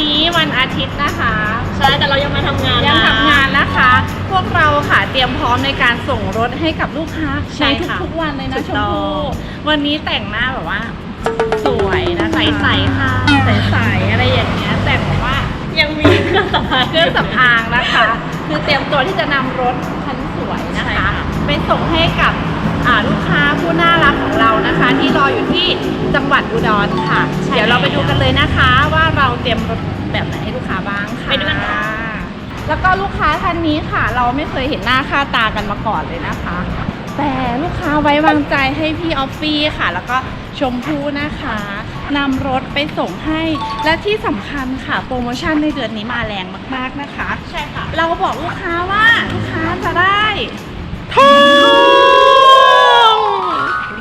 นี้วันอาทิตย์นะคะ ใช่แต่เรายังมาทำงานยังนะทำงานนะคะ พวกเราค่ะเตรียมพร้อมในการส่งรถให้กับลูกค้าใช่ในค่ะทุกๆวันเลยนะถูกชมต้อพู่ง วันนี้แต่งหน้าแบบว่า สวยนะคะใสๆค่ะ ใสๆอะไรอย่างเงี้ยแต่แบบว่า ยังมีเครื่องสำอาง เครื่องสำอางนะคะ คือเตรียมตัวที่จะนำรถคันสวยนะใช่คะ ค่ะ ไปส่งให้กับ อ่าลูกค้าผู้น่ารักของเรานะคะ ที่รออยู่ที่จังหวัดอุดรค่ะ เดี๋ยวเราไปดูกันเลยนะคะว่าเราเตรียมรถแบบไหนให้ลูกค้าบ้างค่ะไปดูกันค่ะ แล้วก็ลูกค้าท่านนี้ค่ะ เราไม่เคยเห็นหน้าค่าตากันมาก่อนเลยนะคะ แต่ลูกค้าไว้วางใจให้พี่ออฟฟี่ค่ะ แล้วก็ชมพู่นะคะนำรถไปส่งให้ และที่สำคัญค่ะ โปรโมชั่นในเดือนนี้มาแรงมาก ๆนะคะ ใช่ค่ะ เราบอกลูกค้าว่าลูกค้าจะได้ทองเ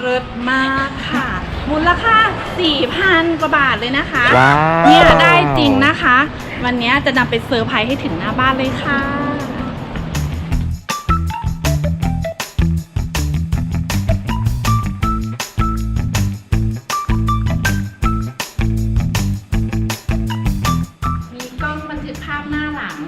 ลิศมากค่ะ มูลค่า 4,000 กว่าบาทเลยนะคะ ว้าว เนี่ยได้จริงนะคะ วันนี้จะนำไปเซอร์ไพรส์ให้ถึงหน้าบ้านเลยค่ะ ลัง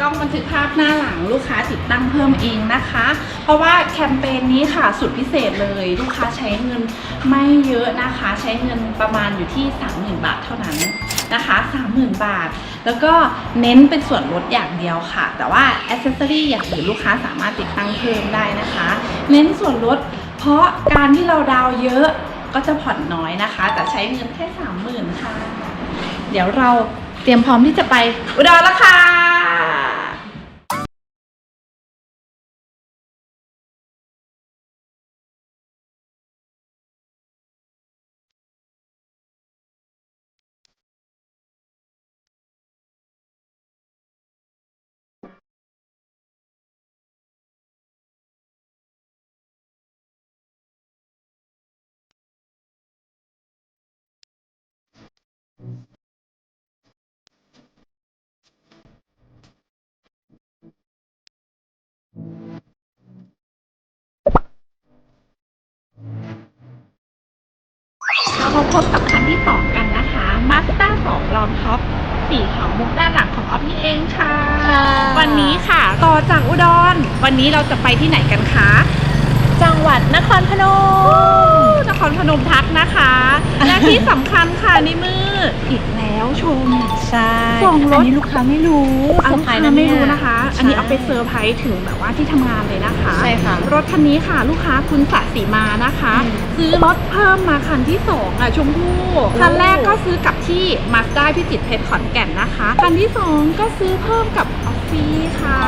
กล้องบันทึกภาพหน้าหลังลูกค้าติดตั้งเพิ่มเองนะคะ เพราะว่าแคมเปญนี้ค่ะสุดพิเศษเลย ลูกค้าใช้เงินไม่เยอะนะคะ ใช้เงินประมาณอยู่ที่ 30,000 บาทเท่านั้นนะคะ30,000 บาท แล้วก็เน้นเป็นส่วนลดอย่างเดียวค่ะ แต่ว่าอ c เซสซอรี่อย่างอื่นลูกค้าสามารถติดตั้งเพิ่มได้นะคะ เน้นส่วนลด เพราะการที่เราดาวเยอะก็จะผ่อนน้อยนะคะ แต่ใช้เงินแค่ 30,000 ค่ะ เดี๋ยวเราเตรียมพร้อมที่จะไปอุดรแล้วค่ะ พบกับคันที่สองกันนะคะมาสด้าสองลองท็อปสีขาวมุกด้านหลังของออฟนี่เองค่ะค่ะ วันนี้ค่ะต่อจากอุดร วันนี้เราจะไปที่ไหนกันคะจังหวัดนครพนมนครพนมทักนะคะ และที่สำคัญค่ะในมือ อีกแล้วชมใช่ส่งรถอันนี้ลูกค้าไม่รู้อันเซอลูร์กไพรค้าส์นะไม่เนี่ยรู้นะคะ อันนี้เอาไปใช่เซอร์ไพรส์ถึงแบบว่าที่ทำงานเลยนะคะใช่ค่ะรถคันนี้ค่ะ ลูกค้าคุณสะสีมานะคะอืมซื้อรถเพิ่มมาคันที่สองอะชมพู่คันแรกก็ซื้อกับที่มาสด้าพิจิตรเพชรขอนแก่นนะคะคันที่สองก็ซื้อเพิ่มกับออฟฟี่ค่ะ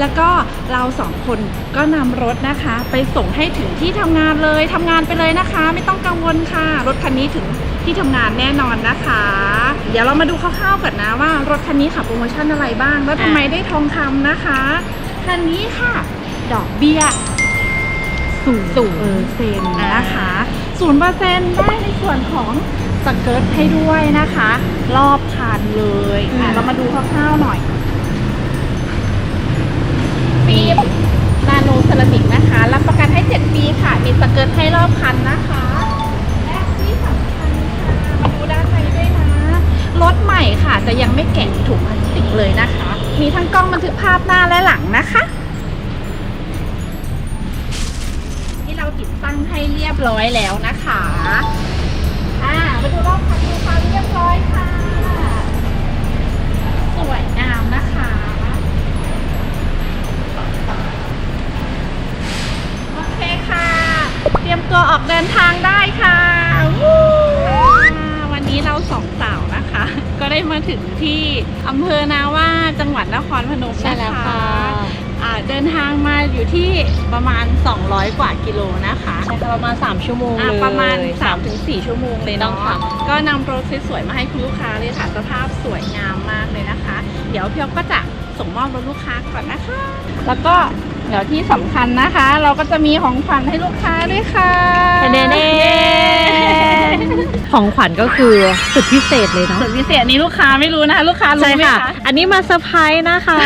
แล้วก็เราสองคนก็นำรถนะคะ ไปส่งให้ถึงที่ทำงานเลยทำงานไปเลยนะคะ ไม่ต้องกังวลค่ะ รถคันนี้ถึง ที่ทำงานแน่นอนนะคะ เดี๋ยวเรามาดูคร่าวๆก่อนนะว่ารถคันนี้ค่ะโปรโมชั่นอะไรบ้าง แล้วทำไมได้ทองคำนะคะ คันนี้ค่ะ ดอกเบี้ยศูนย์ศูนย์เปอร์เซ็นต์นะคะศูนย์เปอร์เซ็นต์ได้ในส่วนของสเกิร์ตให้ด้วยนะคะ รอบคันเลย เรามาดูคร่าวๆหน่อย ภาพหน้าและหลังนะคะที่เราติดตั้งให้เรียบร้อยแล้วนะคะอ่ามาดูรอบคันดูความเรียบร้อยค่ะ สวยงามนะคะโอเคค่ะ เตรียมตัวออกเดินทางได้ค่ะ ได้มาถึงที่อำเภอนาว่าจังหวัดนครพนมใช่นะแล้วคะค่ะอ่าเดินทางมาอยู่ที่ประมาณ 200 กว่ากิโลนะคะใช่ค่ะประมาณ 3 ชั่วโมงอ่าเลยประมาณ 3-4 ชั่วโมงเลยต้เนาะองค่ะ ก็นำรถสวยๆมาให้คุณลูกค้าเลยค่ะสภาพสวยงามมากเลยนะคะ เดี๋ยวพี่อ๊อฟก็จะส่งมอบรถลูกค้าก่อนนะคะ แล้วก็ เดี๋ยวที่สำคัญนะคะ เราก็จะมีของขวัญให้ลูกค้าด้วยค่ะเด้เด้ของขวัญก็คือสุดพิเศษเลยเนาะส่วนพิเศษอันนี้ลูกค้าไม่รู้นะคะลูกค้ารู้ใช่ไหมค่ะคะอันนี้มาเซอร์ไพรส์นะคะ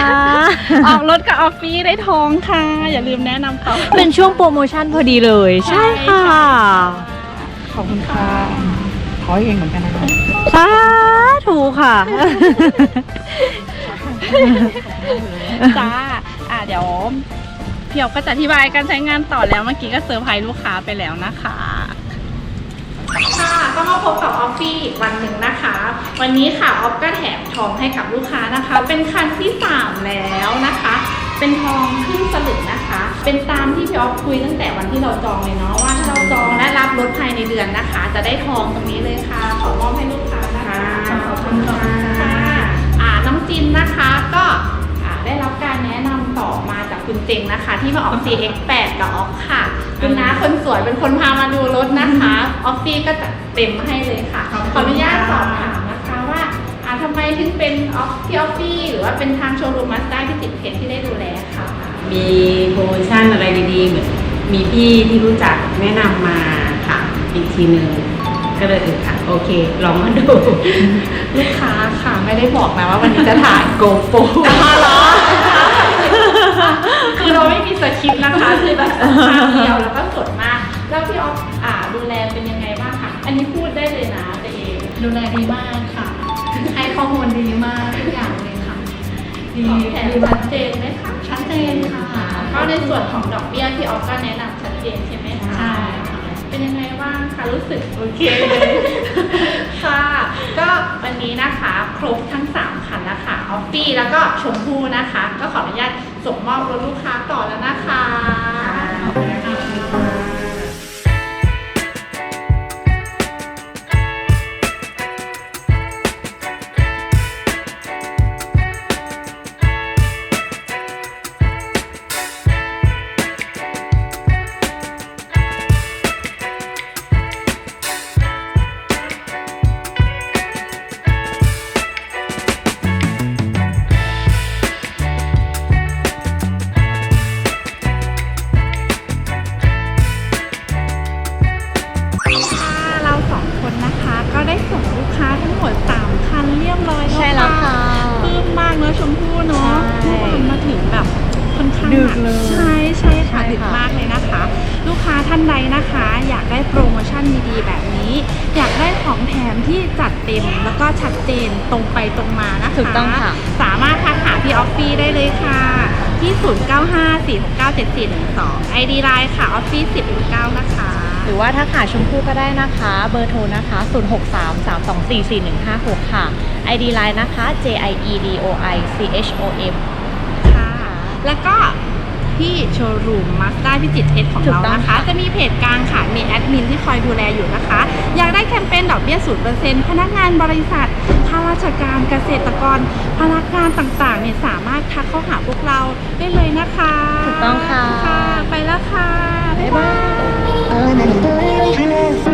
ออกรถกับออฟฟี่ได้ทองค่ะ อย่าลืมแนะนำเขาเป็นช่วงโปรโมชั่นพอดีเลย ใช่ค่ะ ขอบคุณค่ะขอเองเหมือนกันนะคะสาถูกค่ะจ้าอะเดี๋ยว พี่ออฟก็จะอธิบายการใช้งานต่อแล้วเมื่อกี้ก็เซอร์ไพรส์ลูกค้าไปแล้วนะคะ ค่ะก็มาพบกับออฟฟี่อีกวันหนึ่งนะคะ วันนี้ค่ะออฟก็แถมทองให้กับลูกค้านะคะ เป็นคันที่ 3 แล้วนะคะ เป็นทองครึ่งสลึงนะคะ เป็นตามที่พี่ออฟคุยตั้งแต่วันที่เราจองเลยเนาะว่าถ้าเราจองและรับรถภายในเดือนนะคะ จะได้ทองตรงนี้เลยค่ะ ขอมอบให้ลูกค้านะคะขอบคุณค่ะอ่าน้องจินนะคะก็ได้รับการแนะนำต่อมา คุณเจงนะคะ ที่มาออก CX8 กับออฟค่ะ คุณน้าคนสวยเป็นคนพามาดูรถนะคะออฟฟี่ก็จะเต็มให้เลยค่ะ ขอบคุณขออนุญาตค่ะสอบถามนะคะว่าอ่าทำไมถึงเป็นออฟพี่ออฟฟี่หรือว่าเป็นทางโชว์รูมมาสด้าที่ติดเพชรที่ได้ดูแลค่ะ มีโปรโมชั่นอะไรดีๆเหมือนมีพี่ที่รู้จักแนะนำมาค่ะอีกทีหนึ่งก็เลยเออค่ะโอเค ลองมาดู ลูกค้าค่ะ ไม่ได้บอกนะว่าวันนี้จะถ่ายโกโปอ๋อเหรอคือ เราไม่มีสคริปต์นะคะคือแบบภาพเดียวแล้วก็สดมากแล้วพี่ออฟอ่าดูแลเป็นยังไงบ้างคะอันนี้พูดได้เลยนะตัวเองดูแลดีมากค่ะ ให้ข้อมูลดีมากทุกอย่างเลยค่ะ ดีของแผนดีชัมากดเจนไหมคะชัดเจนค่ะก็ในส่วนของดอกเบี้ยที่ออฟก็แนะนำชัดเจนใช่ไหมคะใช่ค่ะเป็นยังไงบ้างคะรู้สึกโอเคเลยค่ะก็วันนี้นะคะ ครบทั้ง3คันนะคะออฟฟี่แล้วก็ชมพู่นะคะ ก็ขออนุญาต ส่งมอบรถลูกค้าต่อแล้วนะคะค่ะ ที่จัดเต็มแล้วก็ชัดเจนตรงไปตรงมานะคะถูกต้องค่ะ สามารถทักหาพี่ออฟฟี่ได้เลยค่ะ ที่ 0954697412 ID Line ค่ะออฟฟี่1019นะคะหรือว่าถ้าหาชมพู่ก็ได้นะคะ เบอร์โทรนะคะ 0633244156 ค่ะ ID Line นะคะ J I E D O I C H O M ค่ะ แล้วก็ ที่โชว์รูมมาสด้าพิจิตรเพชรของเรานะคะ จะมีเพจกลางค่ะ มีแอดมินที่คอยดูแลอยู่นะคะ อยากได้แคมเปญดอกเบี้ยศูนย์เปอร์เซ็นต์พนักงานบริษัทข้าราชการเกษตรกร พนักงานต่างๆเนี่ยสามารถทักเข้าหาพวกเราได้เลยนะคะถูกต้องค่ะ ไปแล้วค่ะ บ๊ายบาย